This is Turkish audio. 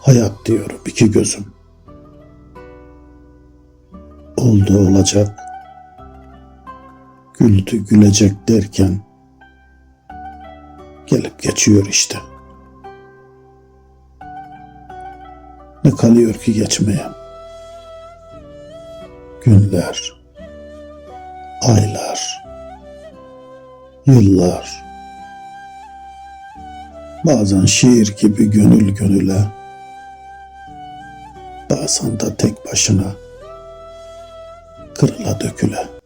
Hayat diyorum iki gözüm. Oldu olacak. Güldü gülecek derken gelip geçiyor işte. Ne kalıyor ki geçmeye? Günler, aylar, yıllar. Bazen şiir gibi gönül gönüle, de tek başına kırıla döküle.